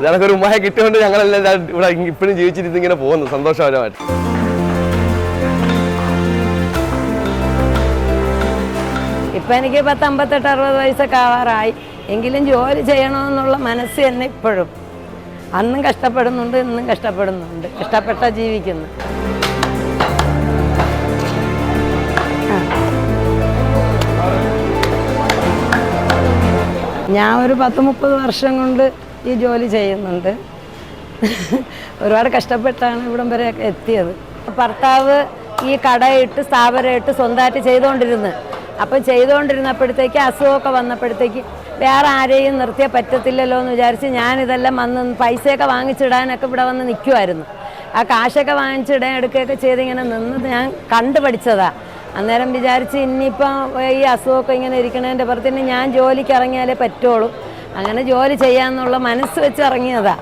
ഇതൊക്കെ ഒരു ഉമ്മയെ കിട്ടിയോണ്ട് ഞങ്ങളെല്ലാം ഇവിടെ ഇപ്പോഴും ജീവിച്ചിരുന്ന് ഇങ്ങനെ പോകുന്നു. സന്തോഷകരമായിട്ട്. ഇപ്പം എനിക്ക് പത്ത് അമ്പത്തെട്ട് അറുപത് വയസ്സൊക്കെ ആവാറായി. എങ്കിലും ജോലി ചെയ്യണമെന്നുള്ള മനസ്സ് തന്നെ ഇപ്പോഴും. അന്നും കഷ്ടപ്പെടുന്നുണ്ട് ഇന്നും കഷ്ടപ്പെടുന്നുണ്ട്. കഷ്ടപ്പെട്ട ജീവിക്കുന്നു. ഞാൻ ഒരു പത്ത് മുപ്പത് വർഷം കൊണ്ട് ഈ ജോലി ചെയ്യുന്നുണ്ട്. ഒരുപാട് കഷ്ടപ്പെട്ടാണ് ഇവിടം വരെ എത്തിയത്. ഭർത്താവ് ഈ കടയിട്ട് സ്ഥാപനമായിട്ട് സ്വന്തമായിട്ട് ചെയ്തുകൊണ്ടിരുന്നു. അപ്പം ചെയ്തുകൊണ്ടിരുന്നപ്പോഴത്തേക്ക് അസുഖമൊക്കെ വന്നപ്പോഴത്തേക്ക് വേറെ ആരെയും നിർത്തിയാൽ പറ്റത്തില്ലല്ലോ എന്ന് വിചാരിച്ച് ഞാനിതെല്ലാം വന്ന് പൈസയൊക്കെ വാങ്ങിച്ചിടാനൊക്കെ ഇവിടെ വന്ന് നിൽക്കുമായിരുന്നു ആ കാശൊക്കെ വാങ്ങിച്ചിടാൻ എടുക്കുകയൊക്കെ ചെയ്ത് ഇങ്ങനെ നിന്ന് ഞാൻ കണ്ടുപഠിച്ചതാ. അന്നേരം വിചാരിച്ച് ഇനിയിപ്പം ഈ അസുഖമൊക്കെ ഇങ്ങനെ ഇരിക്കണതിന്റെ ഇനി ഞാൻ ജോലിക്ക് ഇറങ്ങിയാലേ പറ്റുള്ളൂ. അങ്ങനെ ജോലി ചെയ്യാമെന്നുള്ള മനസ്സ് വെച്ച് ഇറങ്ങിയതാ.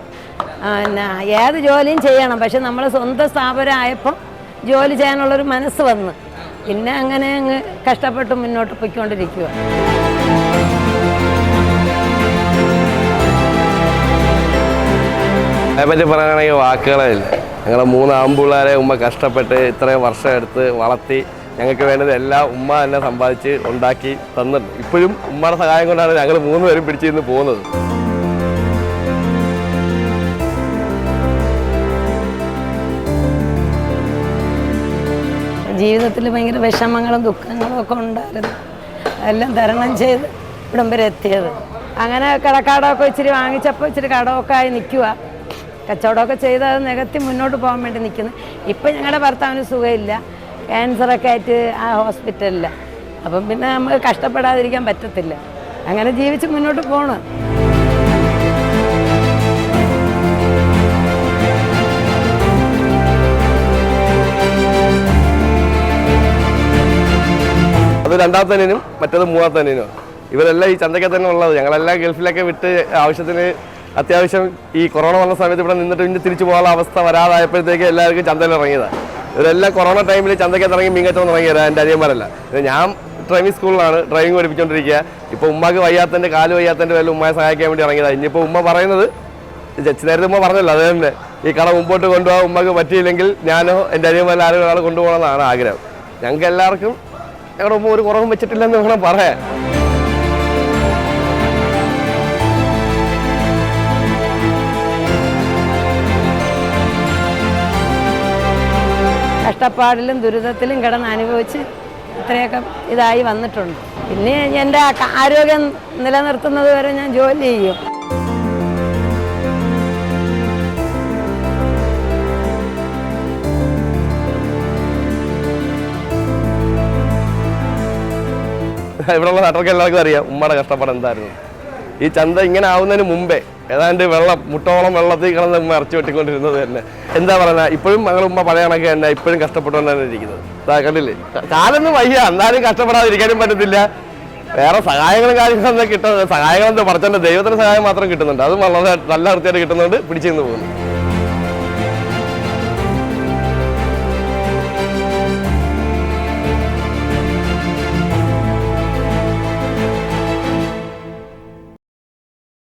പിന്നെ ഏത് ജോലിയും ചെയ്യണം. പക്ഷെ നമ്മൾ സ്വന്തം സ്ഥാപനം ആയപ്പം ജോലി ചെയ്യാനുള്ളൊരു മനസ്സ് വന്ന്. പിന്നെ അങ്ങനെ അങ്ങ് കഷ്ടപ്പെട്ട് മുന്നോട്ട് പോയിക്കൊണ്ടിരിക്കുക അതിനെപ്പറ്റി പറയുകയാണെങ്കിൽ വാക്കുകളേ ഇല്ല. ഞങ്ങൾ മൂന്ന് ആമ്പിള്ളേരെ ഉമ്മ കഷ്ടപ്പെട്ട് ഇത്രയും വർഷം എടുത്ത് വളർത്തി ഞങ്ങൾക്ക് വേണ്ടത് എല്ലാം ഉമ്മ തന്നെ സമ്പാദിച്ച് ഉണ്ടാക്കി തന്നിട്ടുണ്ട്. ഇപ്പോഴും ഉമ്മയുടെ സഹായം കൊണ്ടാണ് ഞങ്ങൾ മൂന്ന് പേരും പിടിച്ചിരുന്ന് പോകുന്നത്. ജീവിതത്തിൽ ഭയങ്കര വിഷമങ്ങളും ദുഃഖങ്ങളും ഒക്കെ ഉണ്ടായിരുന്നു. എല്ലാം തരണം ചെയ്ത് ഇവിടം വരെ എത്തിയത്. അങ്ങനെ കടക്കാടമൊക്കെ ഇച്ചിരി വാങ്ങിച്ചപ്പോൾ ഇച്ചിരി കടമൊക്കെ ആയി നിൽക്കുക. കച്ചവടമൊക്കെ ചെയ്ത് അത് നികത്തി മുന്നോട്ട് പോകാൻ വേണ്ടി നിൽക്കുന്നു. ഇപ്പം ഞങ്ങളുടെ ഭർത്താവിന് സുഖമില്ല. ക്യാൻസറൊക്കെ ആയിട്ട് ആ ഹോസ്പിറ്റലിൽ അപ്പം പിന്നെ നമുക്ക് കഷ്ടപ്പെടാതിരിക്കാൻ പറ്റത്തില്ല. അങ്ങനെ ജീവിച്ച് മുന്നോട്ട് പോകണം അത് രണ്ടാമത്തേനും മറ്റത് മൂന്നാമത്തേനും. ഇവരെല്ലാം ഈ ചന്തയ്ക്ക് തന്നെ ഉള്ളത്. ഞങ്ങളെല്ലാം ഗൾഫിലൊക്കെ വിട്ട് ആവശ്യത്തിന് അത്യാവശ്യം ഈ കൊറോണ വന്ന സമയത്ത് ഇവിടെ നിന്നിട്ട് ഇനി തിരിച്ചു പോകാനുള്ള അവസ്ഥ വരാതായപ്പോഴത്തേക്ക് എല്ലാവർക്കും ചന്തയിൽ ഇറങ്ങിയതാണ് ഇവരെല്ലാം കൊറോണ ടൈമിൽ ചന്തയ്ക്കകത്ത് ഇറങ്ങി മീങ്കച്ചവന്ന് ഇറങ്ങിയതാണ് എന്റെ അനിയന്മാരല്ല. ഞാൻ ഡ്രൈവിംഗ് സ്കൂളിലാണ് ഡ്രൈവിംഗ് പഠിപ്പിച്ചുകൊണ്ടിരിക്കുക ഇപ്പോൾ ഉമ്മക്ക് വയ്യാത്തതിന്റെ കാൽ വയ്യാത്തതിന്റെ പേരിൽ ഉമ്മയെ സഹായിക്കാൻ വേണ്ടി ഇറങ്ങിയതാണ് ഇനിയിപ്പോൾ ഉമ്മ പറയുന്നത് നേരത്തെ ഉമ്മ പറഞ്ഞല്ലോ അത് തന്നെ. ഈ കട മുമ്പോട്ട് കൊണ്ടുപോകാൻ ഉമ്മക്ക് പറ്റിയില്ലെങ്കിൽ ഞാനോ എന്റെ അനിയന്മാരിൽ ആരും ഒരാൾ കൊണ്ടുപോകണമെന്നാണ് ആഗ്രഹം. ഞങ്ങൾക്ക് എല്ലാവർക്കും ഞങ്ങളുടെ ഉമ്മ ഒരു കുറവും വെച്ചിട്ടില്ലെന്ന് വേണം പറയാൻ. കഷ്ടപ്പാടിലും ദുരിതത്തിലും കിടന്ന് അനുഭവിച്ച് ഇത്രയൊക്കെ ഇതായി വന്നിട്ടുണ്ട്. പിന്നെ എന്റെ ആരോഗ്യം നിലനിർത്തുന്നത് വരെ ഞാൻ ജോലി ചെയ്യും. ഇവിടെയുള്ള നാട്ടുകാർക്ക് എല്ലാവർക്കും അറിയാം ഉമ്മയുടെ കഷ്ടപ്പാട് എന്തായിരുന്നു? ഈ ചന്ത ഇങ്ങനെ ആവുന്നതിന് മുമ്പേ ഏതാണ്ട് വെള്ളം മുട്ടോളം വെള്ളത്തിൽ കിടന്ന് ഉമ്മ ഇറച്ചി വെട്ടിക്കൊണ്ടിരുന്നത് തന്നെ. എന്താ പറയുക ഇപ്പോഴും ഞങ്ങൾ ഉമ്മ പഴയ കണക്ക് തന്നെ ഇപ്പോഴും കഷ്ടപ്പെട്ടുകൊണ്ടാണ് ഇരിക്കുന്നത്. കണ്ടില്ലേ? കാലൊന്നും വയ്യ. എന്നാലും കഷ്ടപ്പെടാതിരിക്കാനും പറ്റത്തില്ല. വേറെ സഹായങ്ങളും കാര്യങ്ങളൊന്നും കിട്ടുന്നത് സഹായങ്ങളെന്താ പറഞ്ഞ ദൈവത്തിന്റെ സഹായം മാത്രം കിട്ടുന്നുണ്ട്. അതും വളരെ നല്ല വൃത്തിയായിട്ട് കിട്ടുന്നുണ്ട്. പിടിച്ചു പോകുന്നു.